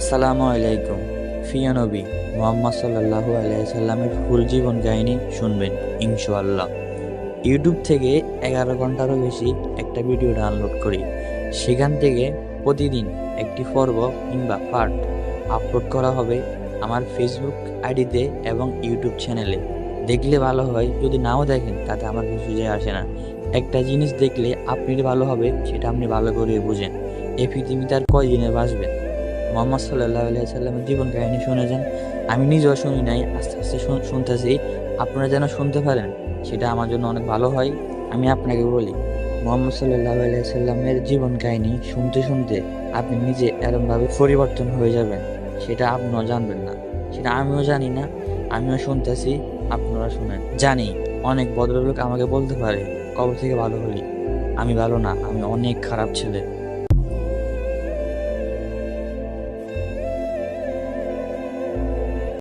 আসসালামু আলাইকুম। ফিয়া নবী, মোহাম্মদ সাল্লাহু আলাইসাল্লামের ফুল জীবন কাহিনী শুনবেন, ইনশাআল্লাহ। ইউটিউব থেকে এগারো ঘন্টারও বেশি একটা ভিডিও ডাউনলোড করি। সেখান থেকে প্রতিদিন একটি পর্ব কিংবা পার্ট আপলোড করা হবে আমার ফেসবুক আইডিতে এবং ইউটিউব চ্যানেলে। দেখলে ভালো হয়, যদি নাও দেখেন তাতে আমার কিছু যায় আসে না। একটা জিনিস দেখলে আপনি ভালো হবে, সেটা আপনি ভালো করে বুঝেন। এই পৃথিবীতে আর কয়দিনে বাঁচবেন মোহাম্মদ সাল্লাহ সাল্লামের জীবন কাহিনী শুনেছেন আমি নিজেও শুনি নাই, আস্তে আস্তে শুনতেছি। আপনারা যেন শুনতে পারেন, সেটা আমার জন্য অনেক ভালো হয়। আমি আপনাকে বলি, মোহাম্মদ সাল্লাহ আলিয়া সাল্লামের জীবন কাহিনী শুনতে শুনতে আপনি নিজে এরমভাবে পরিবর্তন হয়ে যাবেন। সেটা আপনিও জানবেন না। সেটা আমিও জানি না, আমিও শুনতেছি, আপনারা শুনেন। জানি, অনেক ভদ্রলোক আমাকে বলতে পারে কবে থেকে ভালো হলি। আমি ভালো না, আমি অনেক খারাপ ছেলে।